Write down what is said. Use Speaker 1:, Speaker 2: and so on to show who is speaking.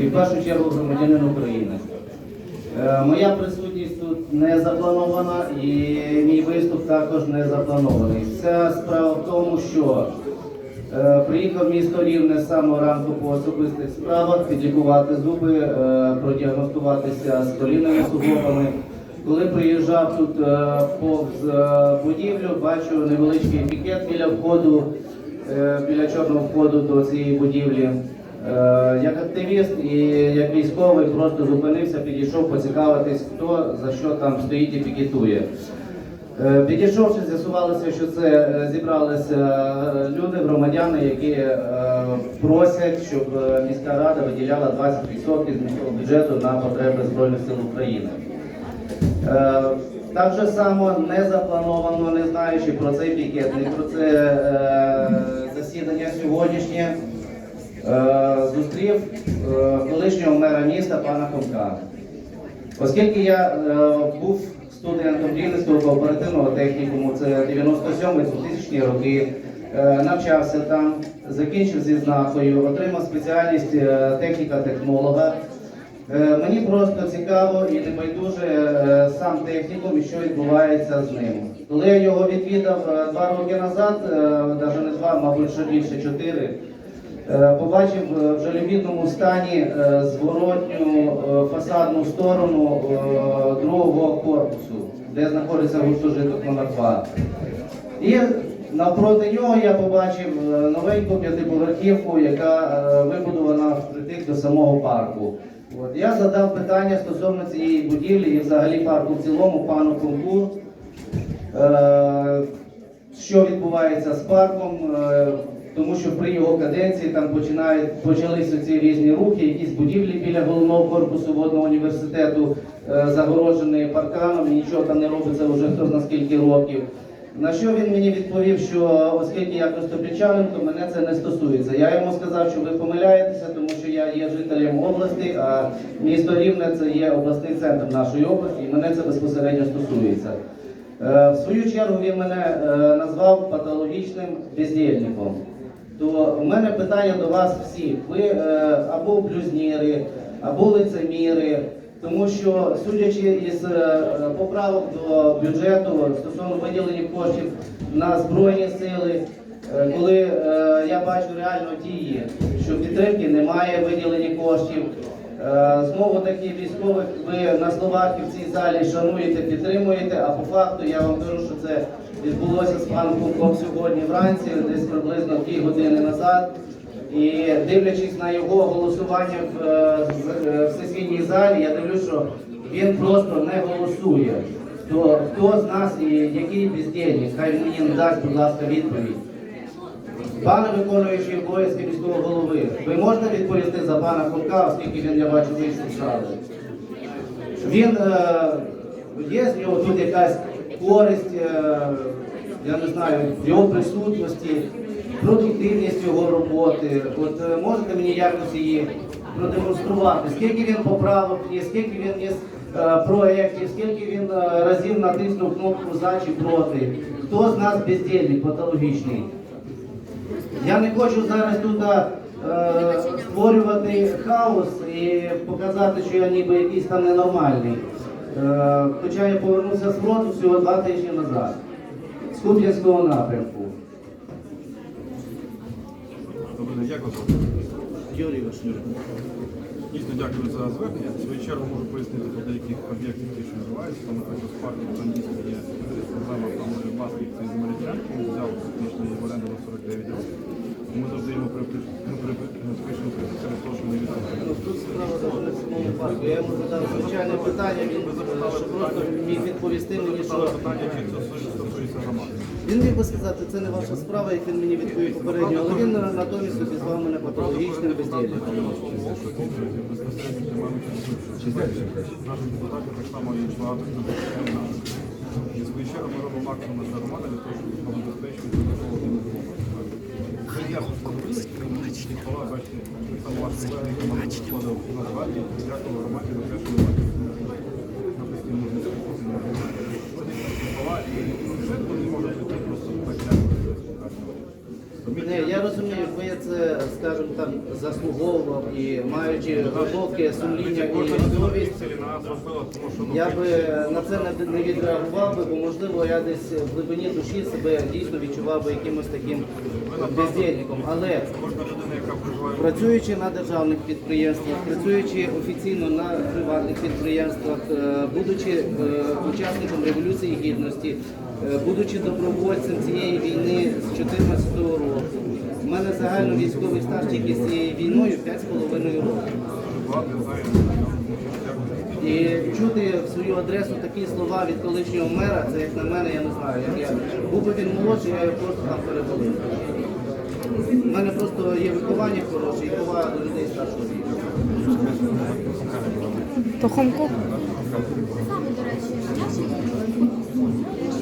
Speaker 1: і в першу чергу громадянин України. Е, Моя присутність тут не запланована і мій виступ також не запланований. Вся справа в тому, що е, приїхав місто Рівне з самого ранку по особистих справах, підлікувати зуби, е, продіагностуватися з колінними суглобами. Коли приїжджав тут повз будівлю, бачу невеличкий пікет біля входу, біля чорного входу до цієї будівлі. Е, Як активіст і як військовий просто зупинився, підійшов поцікавитись, хто за що там стоїть і пікетує. Е, Підійшовши, з'ясувалося, що це е, зібралися люди, громадяни, які просять, щоб міська рада виділяла 20% з міського бюджету на потреби Збройних сил України. Так же само не заплановано, не знаючи про цей пікет, не про це засідання сьогоднішнє, зустрів е, колишнього мера міста пана Комка. Оскільки я е, був студентом Рівненського кооперативного технікуму, це 97-2000 роки, е, навчався там, закінчив зі знакою, отримав спеціальність е, техніка-технолога. Е, Мені просто цікаво і небайдуже е, сам технікум і що відбувається з ним. Коли я його відвідав е, два роки назад, навіть не два, мабуть, ще більше чотири, е, побачив е, в жалюгідному стані е, зворотню е, фасадну сторону е, другого корпусу, де знаходиться гуртожиток номер 2 І навпроти нього я побачив е, новеньку п'ятиповерхівку, яка е, вибудована впритик до самого парку. От я задав питання стосовно цієї будівлі і взагалі парку в цілому пану Комку. Е, що відбувається з парком, е, тому що при його каденції там починають почалися ці різні рухи, якісь будівлі біля головного корпусу водного університету е, загороджені парканом, і нічого там не робиться вже хто зна скільки років. На що він мені відповів, що оскільки я костопільчанин, то мене це не стосується. Я йому сказав, що ви помиляєтеся, тому що я є жителем області, а місто Рівне це є обласний центр нашої області, і мене це безпосередньо стосується. Е, В свою чергу він мене е, назвав патологічним бездільником. То в мене питання до вас всіх. Ви е, або блюзніри, або лицеміри, тому що, судячи із е, поправок до бюджету стосовно виділення коштів на збройні сили, е, коли е, я бачу реально дії, що підтримки немає виділення коштів. Е, Знову таки військових ви на словах і в цій залі шануєте, підтримуєте, а по факту я вам кажу, що це відбулося з паном Кулком сьогодні вранці, десь приблизно дві години назад. І дивлячись на його голосування в, е, е, в сесійній залі, я дивлюсь, що він просто не голосує. То хто з нас і який бездельник, хай мені дасть, будь ласка, відповідь. Пане виконуючий обов'язки міського голови, ви можете відповісти за пана Комка, оскільки він, я бачу, вийшов з? Він е, є з нього тут якась користь, е, я не знаю, його присутності, продуктивність його роботи. От е, можете мені якось її продемонструвати, скільки він поправок є, скільки він є е, проєктів, скільки він е, разів натиснув кнопку за чи проти. Хто з нас бездільник, патологічний? Я не хочу зараз тут е, створювати хаос і показати, що я ніби якийсь там ненормальний. Е, хоча я повернувся з фронту всього два тижні назад, з Куп'янського напрямку. Юрій Вишнюк.
Speaker 2: Дійсно дякую за звернення. В свою чергу можу пояснити по деяких об'єктів, які що називаються. Там, наприклад, парку там дійсно є проблема там власник цієї земельної її в оренду на 49 років. Ми завжди йому припишемо ми через те, що ми відповідаємо.
Speaker 1: Тут справа навіть не в самому парку. Я йому задав звичайне питання, він е, що просто міг відповісти мені, що
Speaker 2: питання, стосується громади.
Speaker 1: він міг би сказати, це не ваша справа, як він мені відповів попередньо, але він натомість обізвав мене патологічним бездільником.
Speaker 2: Безпосередньо участь. Наші депутати так само є багато хто. І звичайно ми робимо максимум для того, щоб забезпечити такого дякую громаді за те, що ви на постійному зв'язку з ними. Ці слова і бюджет вони можуть бути просто так дякую.
Speaker 1: Не, я розумію, ви це, скажімо, там заслуговував і маючи глибоке сумління і совість, я би на це не, відреагував би, бо можливо я десь в глибині душі себе дійсно відчував би якимось таким бездільником. Але працюючи на державних підприємствах, працюючи офіційно на приватних підприємствах, е, будучи е, учасником революції гідності, е, будучи добровольцем цієї війни з 2014 року. У мене загально військовий стаж тільки з цією війною 5,5 років. І чути в свою адресу такі слова від колишнього мера, це як на мене, я не знаю. Як я був би він молодший, я його просто там перевалив. У мене просто є виховання хороше і повага до людей старшого віку.
Speaker 3: То Хомко?
Speaker 4: Саме, до речі, я ще